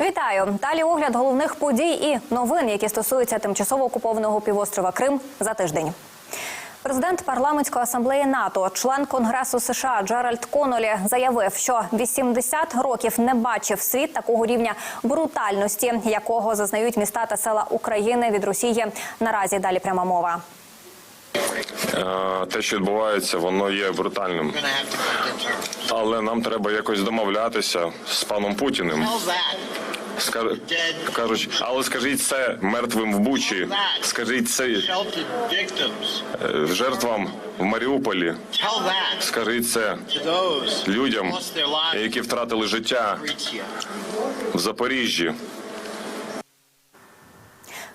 Вітаю! Далі огляд головних подій і новин, які стосуються тимчасово окупованого півострова Крим за тиждень. Президент парламентської асамблеї НАТО, член Конгресу США Джеральд Конолі заявив, що 80 років не бачив світ такого рівня брутальності, якого зазнають міста та села України від Росії. Наразі далі пряма мова. Е, Те, що відбувається, воно є брутальним. Але нам треба якось домовлятися з паном Путіним. Скар... Кажуть, але скажіть це мертвим в Бучі, скажіть це е, жертвам в Маріуполі, скажіть це людям, які втратили життя в Запоріжжі.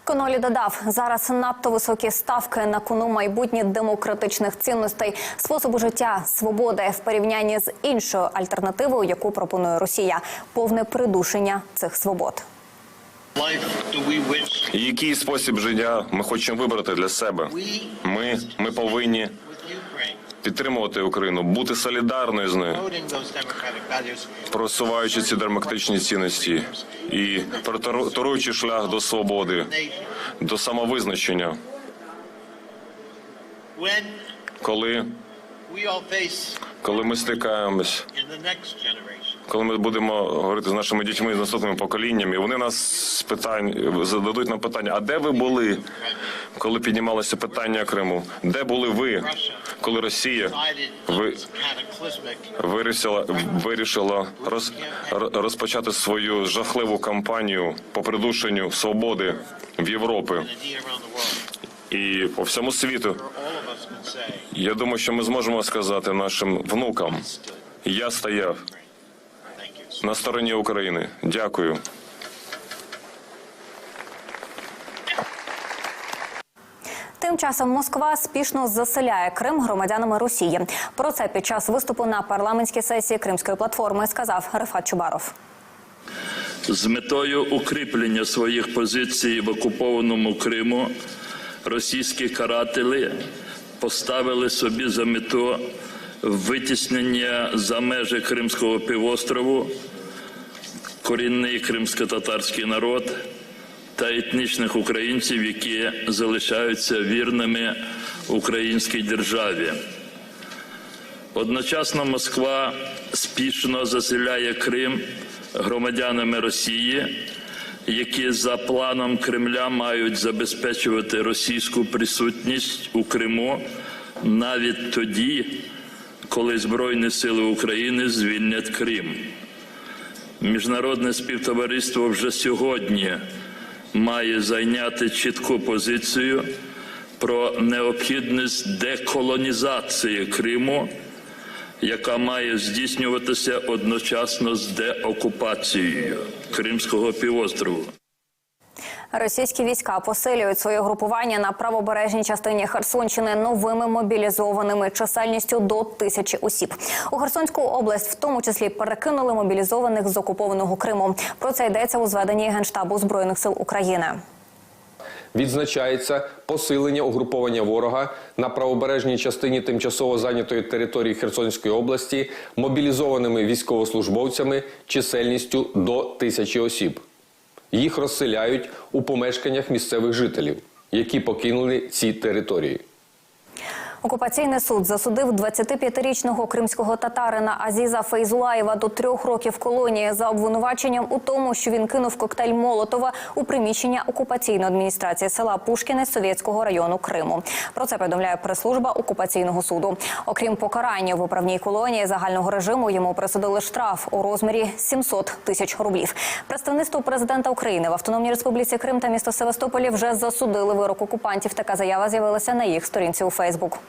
Конолі додав, зараз надто високі ставки на кону майбутнє демократичних цінностей, способу життя, свободи в порівнянні з іншою альтернативою, яку пропонує Росія, повне придушення цих свобод. Який спосіб життя ми хочемо вибрати для себе? Ми, ми повинні підтримувати Україну, бути солідарною з нею. просуваючи ці демократичні цінності і протару- шлях до свободи, до самовизначення, коли, коли ми стикаємось, коли ми будемо говорити з нашими дітьми з наступними поколіннями, вони нас спитань зададуть нам питання: а де ви були, коли піднімалося питання Криму? Де були ви, коли Росія ви вирішила вирішила роз, розпочати свою жахливу кампанію по придушенню свободи в Європі і по всьому світу. Я думаю, що ми зможемо сказати нашим внукам: я стояв на стороні України. Дякую. Тим часом Москва спішно заселяє Крим громадянами Росії. Про це під час виступу на парламентській сесії Кримської платформи сказав Рефат Чубаров. З метою укріплення своїх позицій в окупованому Криму російські карателі поставили собі за мету витіснення за межі Кримського півострову корінний кримсько-татарський народ та етнічних українців, які залишаються вірними українській державі. Одночасно Москва спішно заселяє Крим громадянами Росії, які за планом Кремля мають забезпечувати російську присутність у Криму навіть тоді, коли Збройні сили України звільнять Крим. Міжнародне співтовариство вже сьогодні має зайняти чітку позицію про необхідність деколонізації Криму, яка має здійснюватися одночасно з деокупацією Кримського півострову. Російські війська посилюють своє групування на правобережній частині Херсонщини новими мобілізованими чисельністю до тисячі осіб. У Херсонську область, в тому числі, перекинули мобілізованих з окупованого Криму. Про це йдеться у зведенні генштабу збройних сил України. Відзначається посилення угруповання ворога на правобережній частині тимчасово зайнятої території Херсонської області мобілізованими військовослужбовцями чисельністю до тисячі осіб. Їх розселяють у помешканнях місцевих жителів, які покинули ці території. Окупаційний суд засудив 25-річного кримського татарина Азіза Фейзулаєва до трьох років колонії за обвинуваченням у тому, що він кинув коктейль Молотова у приміщення окупаційної адміністрації села Пушкіне Совєтського району Криму. Про це повідомляє прес-служба окупаційного суду. Окрім покарання в управній колонії загального режиму, йому присудили штраф у розмірі 700 тисяч рублів. Представництво президента України в Автономній Республіці Крим та місто Севастополі вже засудили вирок окупантів. Така заява з'явилася на їх сторінці у Фейсбук.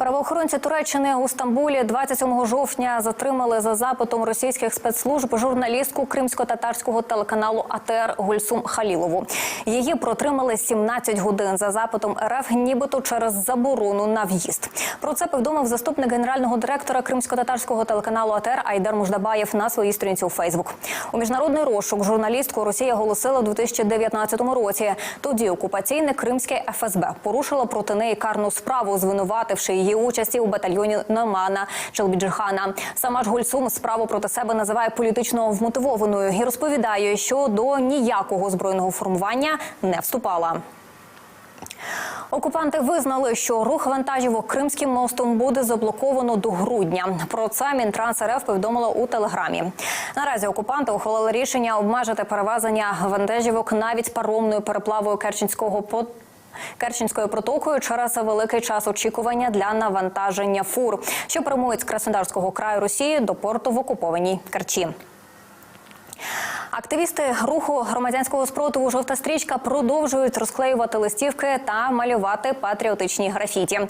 Правоохоронці Туреччини у Стамбулі 27 жовтня затримали за запитом російських спецслужб журналістку кримсько-татарського телеканалу АТР Гульсум Халілову. Її протримали 17 годин за запитом РФ, нібито через заборону на в'їзд. Про це повідомив заступник генерального директора кримсько-татарського телеканалу АТР Айдар Муждабаєв на своїй сторінці у Фейсбук. У міжнародний розшук журналістку Росія оголосила у 2019 році. Тоді окупаційне кримське ФСБ порушило проти неї карну справу, звинувативши її її участі у батальйоні Номана Челбіджихана. Сама ж Гульсум справу проти себе називає політично вмотивованою і розповідає, що до ніякого збройного формування не вступала. Окупанти визнали, що рух вантажівок Кримським мостом буде заблоковано до грудня. Про це Мінтранс РФ повідомило у телеграмі. Наразі окупанти ухвалили рішення обмежити перевезення вантажівок навіть паромною переплавою Керченського по Керченською протокою через великий час очікування для навантаження фур, що прямують з Краснодарського краю Росії до порту в окупованій Керчі. Активісти руху громадянського спротиву Жовта стрічка продовжують розклеювати листівки та малювати патріотичні графіті.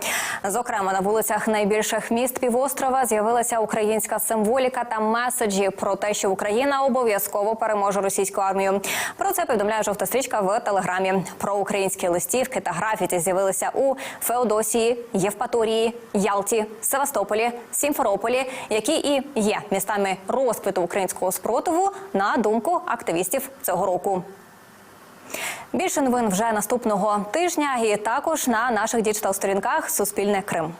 Зокрема, на вулицях найбільших міст півострова з'явилася українська символіка та меседжі про те, що Україна обов'язково переможе російську армію. Про це повідомляє жовта стрічка в телеграмі. Про українські листівки та графіті з'явилися у Феодосії, Євпаторії, Ялті, Севастополі, Сімферополі, які і є містами розквіту українського спротиву на думку активістів цього року. Більше новин вже наступного тижня і також на наших діджитал сторінках Суспільне Крим.